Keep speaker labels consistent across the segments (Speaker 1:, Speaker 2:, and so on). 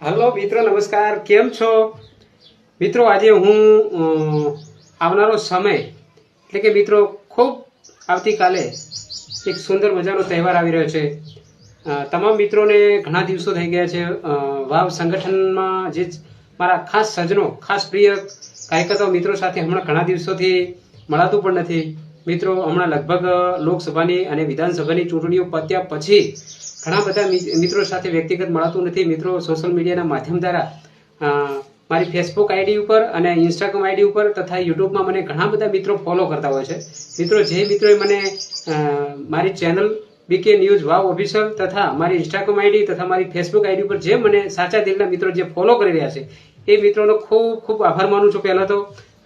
Speaker 1: Hello મિત્રો, નમસ્કાર. કેમ છો? મિત્રો, આજે હું આવનારો સમય, એટલે કે મિત્રો, ખૂબ આવતીકાલે એક સુંદર મજાનો તહેવાર આવી રહ્યો છે. તમામ મિત્રોને ઘણા દિવસો થઈ ગયા છે. વાવ સંગઠનમાં જે મારા ખાસ સજનો ખાસ પ્રિય કાર્યકર્તાઓ મિત્રો સાથે હમણાં ઘણા દિવસોથી મળાતું પણ નથી. મિત્રો, હમણાં લગભગ લોકસભાની અને વિધાનસભાની ચૂંટણીઓ પત્યા પછી ઘણા બધા મિત્રો સાથે વ્યક્તિગત મળતું નથી. મિત્રો સોશિયલ મીડિયાના માધ્યમ દ્વારા મારી ફેસબુક આઈડી ઉપર અને ઇન્સ્ટાગ્રામ આઈડી ઉપર તથા યુટ્યુબમાં મને ઘણા બધા મિત્રો ફોલો કરતા હોય છે. મિત્રો, જે મિત્રોએ મને મારી channel B K news Vav officer તથા મારી ઇન્સ્ટાગ્રામ આઈડી તથા મારી ફેસબુક આઈડી ઉપર જે મને સાચા દિલના મિત્રો જે ફોલો કરી રહ્યા છે, એ મિત્રોનો ખૂબ ખૂબ આભાર માનું છું પહેલાં તો.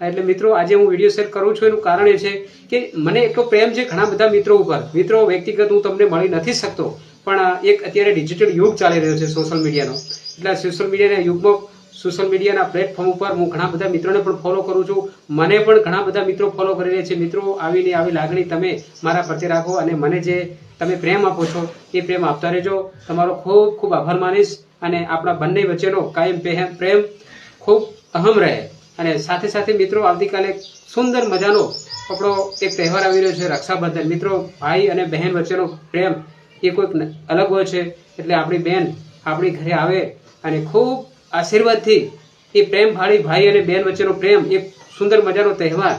Speaker 1: એટલે મિત્રો, આજે હું વીડિયો શેર કરું છું. એનું કારણ એ છે કે મને એટલો પ્રેમ છે ઘણા બધા મિત્રો ઉપર. મિત્રો, વ્યક્તિગત હું તમને મળી નથી શકતો. પણ એક અત્યારે ડિજિટલ યુગ ચાલી રહ્યો છે સોશિયલ મીડિયાનો એટલે સોશિયલ મીડિયાના યુગમાં સોશિયલ મીડિયાના પ્લેટફોર્મ ઉપર હું ઘણા બધા મિત્રોને પણ ફોલો કરું છું. મને પણ ઘણા બધા મિત્રો ફોલો કરી રહ્યા છે. મિત્રો, આવીને આવી લાગણી તમે મારા પ્રત્યે રાખો અને મને જે તમે પ્રેમ આપો છો, એ પ્રેમ આપતા રહેજો. તમારો ખૂબ ખૂબ આભાર માનીશ અને આપણા બંને વચ્ચેનો કાયમ પ્રેમ ખૂબ અહમ રહે. અને સાથે સાથે મિત્રો, આવતીકાલે સુંદર મજાનો આપણો એક તહેવાર આવી રહ્યો છે રક્ષાબંધન. મિત્રો, ભાઈ અને બહેન વચ્ચેનો પ્રેમ એ કોઈક અલગ હોય છે. એટલે આપણી બેન આપણી ઘરે આવે અને ખૂબ આશીર્વાદથી એ પ્રેમ ભાળી ભાઈ અને બેન વચ્ચેનો પ્રેમ, એક સુંદર મજાનો તહેવાર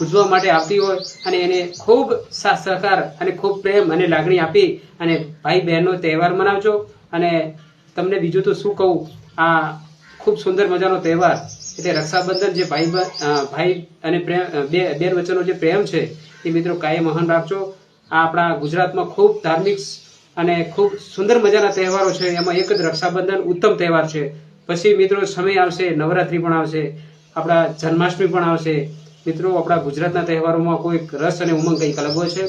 Speaker 1: ઉજવવા માટે આવતી હોય અને એને ખૂબ સાથ સહકાર અને ખૂબ પ્રેમ અને લાગણી આપી અને ભાઈ બહેનનો તહેવાર મનાવજો. અને તમને બીજું તો શું કહું, આ ખૂબ સુંદર મજાનો તહેવાર એટલે રક્ષાબંધન જે ભાઈ ભાઈ અને પ્રેમ બે, બેન વચ્ચેનો જે પ્રેમ છે એ મિત્રો કાયમ મહાન રાખજો. આ આપણા ગુજરાતમાં ખૂબ ધાર્મિક અને ખૂબ સુંદર મજાના તહેવારો છે. એમાં એક જ રક્ષાબંધન ઉત્તમ તહેવાર છે. પછી મિત્રો સમય આવશે, નવરાત્રિ પણ આવશે, આપણા જન્માષ્ટમી પણ આવશે. મિત્રો, આપણા ગુજરાતના તહેવારોમાં કોઈક રસ અને ઉમંગ કંઈક અલગ છે?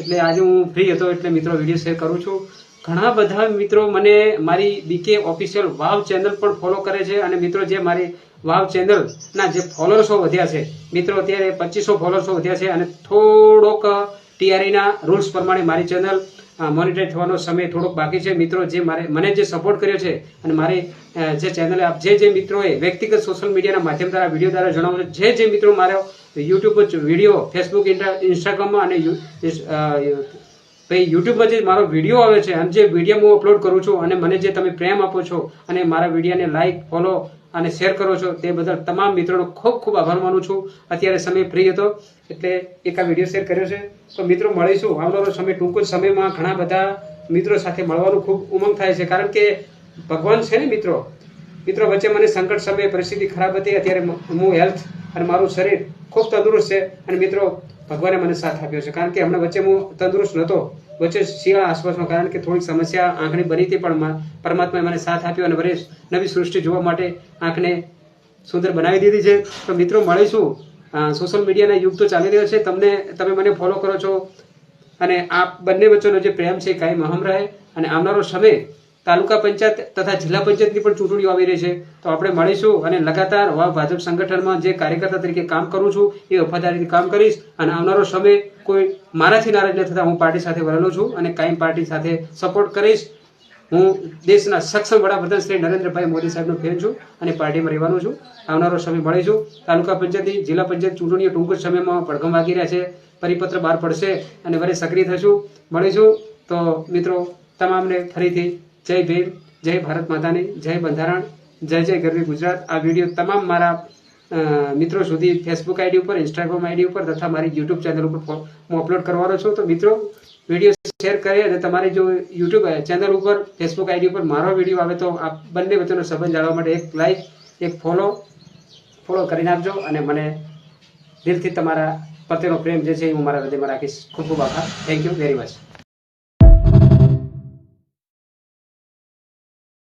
Speaker 1: એટલે આજે હું ફ્રી હતો એટલે મિત્રો વીડિયો શેર કરું છું. ઘણા બધા મિત્રો મને મારી બીકે ઓફિશિયલ વાવ ચેનલ પણ ફોલો કરે છે અને મિત્રો જે મારી વાવ ચેનલના જે ફોલોઅર્સો વધ્યા છે, મિત્રો અત્યારે પચીસો ફોલોઅર્સો વધ્યા છે અને થોડોક ટીઆરઈના રૂલ્સ પ્રમાણે મારી ચેનલ મોનિટાઈઝ થવાનો સમય થોડોક બાકી છે. મિત્રો, જે મારે, મને જે સપોર્ટ કર્યો છે અને મારી જે ચેનલે આપ જે જે મિત્રોએ વ્યક્તિગત સોશિયલ મીડિયાના માધ્યમ દ્વારા વીડિયો દ્વારા જણાવ્યું છે, જે જે મિત્રો મારો યુટ્યુબ પર વીડિયો ફેસબુક ઇન્સ્ટાગ્રામમાં અને ભાઈ યુટ્યુબમાં જે મારો વીડિયો આવે છે અને જે વીડિયો હું અપલોડ કરું છું અને મને જે તમે પ્રેમ આપો છો અને મારા વિડીયોને લાઈક ફોલો અને શેર કરો છો તે બદલ તમામ મિત્રોનો ખૂબ ખૂબ આભાર માનું છું. અત્યારે સમય ફ્રી હતો, એટલે એક આ વીડિયો શેર કર્યો છે. તો મિત્રો, મળીશું. આવનારો સમય ટૂંક જ સમયમાં ઘણા બધા મિત્રો સાથે મળવાનું ખૂબ ઉમંગ થાય છે. કારણ કે ભગવાન છે ને મિત્રો? મિત્રો, વચ્ચે મને સંકટ સમયે પરિસ્થિતિ ખરાબ હતી. અત્યારે હું હેલ્થ અને મારું શરીર ખૂબ તંદુરસ્ત છે. અને મિત્રો, ભગવાને મને સાથ આપ્યો છે. કારણ કે હમણાં વચ્ચે હું તંદુરસ્ત નહોતો વચ્ચે શિયાળા આસપાસમાં કારણ કે થોડીક સમસ્યા આંખની બની હતી, પણ પરમાત્માએ મને સાથ આપ્યો અને વરેશ નવી સૃષ્ટિ જોવા માટે આંખને સુંદર બનાવી દીધી છે. તો મિત્રો, મળીશું. સોશિયલ મીડિયાના યુગ તો ચાલી રહ્યો છે. તમને તમે મને ફોલો કરો છો. અને આ બંને વચ્ચેનો જે પ્રેમ છે કાયમ અહમ રહે. અને આવનારો સમય તાલુકા પંચાયત તથા જિલ્લા પંચાયતની પણ ચૂંટણીઓ આવી રહી છે. તો આપણે મળીશું અને લગાતાર વાવ ભાજપ સંગઠનમાં જે કાર્યકર્તા તરીકે કામ કરું છું, એ વફાદારીથી કામ કરીશ અને આવનારો સમય કોઈ મારાથી નારાજ ન થતા હું પાર્ટી સાથે વરેલો છું અને કાયમ પાર્ટી સાથે સપોર્ટ કરીશ. હું દેશના સક્ષમ વડાપ્રધાન શ્રી નરેન્દ્રભાઈ મોદી સાહેબનો ફેન છું અને પાર્ટીમાં રહેવાનું છું. આવનારો સમય મળીશું તાલુકા પંચાયતની જિલ્લા પંચાયત ચૂંટણીઓ ટૂંક જ સમયમાં પડઘમ વાગી રહ્યા છે. પરિપત્ર બહાર પડશે અને વરે સક્રિય થશું. મળીશું તો મિત્રો, તમામને ફરીથી જય ભીમ, જય ભારત માતાની, જય બંધારણ, જય જય ગરવી ગુજરાત. આ વીડિયો તમામ મારા મિત્રો, સુધી ફેસબુક આઈડી ઉપર ઇન્સ્ટાગ્રામ આઈડી ઉપર તથા મારી યુટ્યુબ ચેનલ ઉપર હું અપલોડ કરવાનો છું. તો મિત્રો વીડિયો શેર કરી અને તમારી જો યુટ્યુબ ચેનલ ઉપર ફેસબુક આઈડી ઉપર મારો વીડિયો આવે તો આ બંને વચ્ચેનો સંબંધ જાણવા માટે એક લાઈક એક ફોલો ફોલો કરી નાખજો અને મને દિલથી તમારા પ્રત્યેનો પ્રેમ જે છે એ હું મારા હૃદયમાં રાખીશ. ખૂબ ખૂબ આભાર. Thank you very much